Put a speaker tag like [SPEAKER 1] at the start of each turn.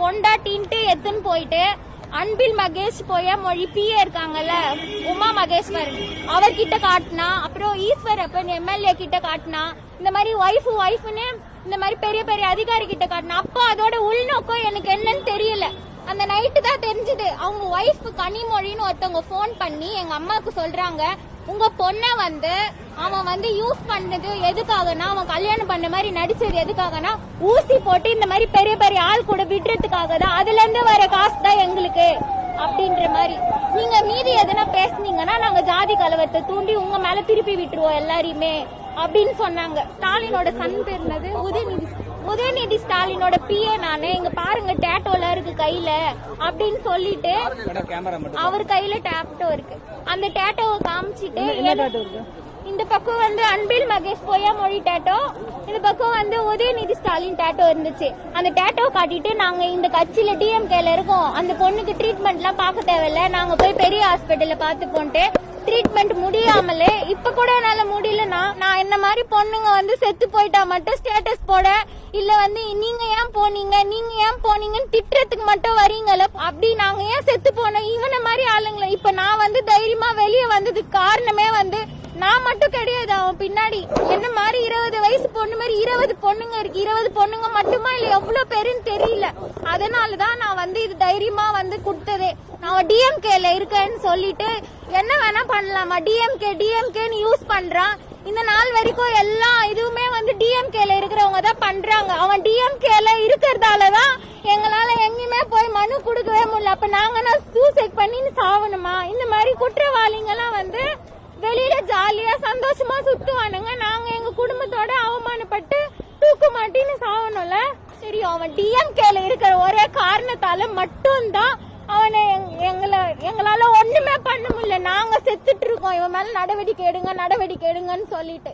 [SPEAKER 1] பொண்டாட்டின்ட்டு எடுத்துன்னு போயிட்டு அன்பில் மகேஷ் போய மொழி பிஏ இருக்காங்கல்ல உமா மகேஸ்வர் அவர்கிட்ட காட்டினா அப்புறம் ஈஸ்வரப்பன் எம்எல்ஏ கிட்ட காட்டினா இந்த மாதிரி ஒய்ஃப் ஒய்ஃப்னு இந்த மாதிரி பெரிய பெரிய அதிகாரி கிட்ட காட்டினா அப்போ அதோட உள்நோக்கம் எனக்கு என்னன்னு தெரியல. அந்த நைட்டு தான் தெரிஞ்சது. அவங்க ஒய்ஃப் கனிமொழின்னு ஒருத்தவங்க ஃபோன் பண்ணி எங்க அம்மாவுக்கு சொல்றாங்க உங்க பொண்ணை வந்து அவன் வந்து யூஸ் பண்ணது எதுக்காகனா அவன் கல்யாணம் பண்ண மாதிரி நடிச்சது எதுக்காகனா ஊசி போட்டு இந்த மாதிரி பெரிய பெரிய ஆள் கூட விடுறதுக்காக தான். அதுல இருந்து வர காசு தான் எங்களுக்கு அப்படின்ற மாதிரி. நீங்க மீதி எதனா பேசுனீங்கன்னா நாங்க ஜாதி கலவரத்தை தூண்டி உங்க மேல திருப்பி விட்டுருவோம் எல்லாரையுமே அப்படின்னு சொன்னாங்க. ஸ்டாலினோட சன் பேர்னது உதயநிதி உதயநிதி ஸ்டாலினோட பிஏ நானு இங்க பாருங்க டேட்டோல இருக்கு கையில அப்படின்னு சொல்லிட்டு அவர் கையில டேட்டோ இருக்கு. அந்த டேட்டோவை காமிச்சிட்டு இந்த பக்கம் வந்து அன்பில் மகேஷ் பொய்யா மொழி டேட்டோ இந்த பக்கம் வந்து உதயநிதி ஸ்டாலின் டேட்டோ இருந்துச்சு. அந்த டேட்டோ காட்டிட்டு நாங்க இந்த கட்சியில டிஎம்கேல இருக்கோம். அந்த பொண்ணுக்கு ட்ரீட்மெண்ட் எல்லாம் பார்க்க தேவையில்ல. நாங்க போய் பெரிய ஹாஸ்பிட்டல்ல பார்த்து போன்ட்டு ட்ரீட்மெண்ட் முடியாமலே இப்ப கூட என்னால முடியலன்னா நான் என்ன மாதிரி பொண்ணுங்க வந்து செத்து போயிட்டா மட்டும் ஸ்டேட்டஸ் போட இல்ல வந்து நீங்க ஏன் போனீங்க? நீங்க ஏன் போனீங்கன்னு திட்டுறதுக்கு மட்டும் வரீங்கல்ல? அப்படி நாங்க ஏன் செத்து போனோம்? இவனை மாதிரி ஆளுங்களை இப்ப நான் வந்து தைரியமா வெளியே வந்ததுக்கு காரணமே வந்து நான் மட்டும் கிடையாது. அவன் பின்னாடி என்ன மாதிரி இருபது வயசு பொண்ணு மாதிரி இருபது பொண்ணுங்க இருக்கு. இருபது பொண்ணுங்க மட்டுமா இல்ல எவ்வளவு பேருன்னு தெரியல. அதனாலதான் நான் வந்து இது தைரியமா வந்து கொடுத்ததே நான் டிஎம்கேல இருக்கேன்னு சொல்லிட்டு என்ன வேணா பண்ணலாமா? டிஎம்கே டிஎம்கேன்னு யூஸ் பண்றான். இந்த நாள் வரைக்கும் எல்லா இதுவுமே வந்து தான் பண்றாங்க. அவன் டிஎம்கேல இருக்கிறதாலதான் எங்களால எங்கேயுமே போய் மனு கொடுக்கவே முடியல. அப்ப நாங்கன்னா சூசைட் பண்ணி சாவணுமா? இந்த மாதிரி குற்றவாளிங்க எல்லாம் வந்து வெளியில ஜாலியா சந்தோஷமா சுத்துவானுங்க. நாங்க எங்க குடும்பத்தோட அவமானப்பட்டு தூக்கு மாட்டின்னு சாவணும்ல? சரி அவன் டிஎம்கேல இருக்கிற ஒரே காரணத்தால மட்டும்தான் அவனை எங்களை எங்களால ஒண்ணுமே பண்ண முடியல. நாங்க செத்துட்டு இருக்கோம். இவன் மேல நடவடிக்கை எடுங்க நடவடிக்கை எடுங்கன்னு சொல்லிட்டு.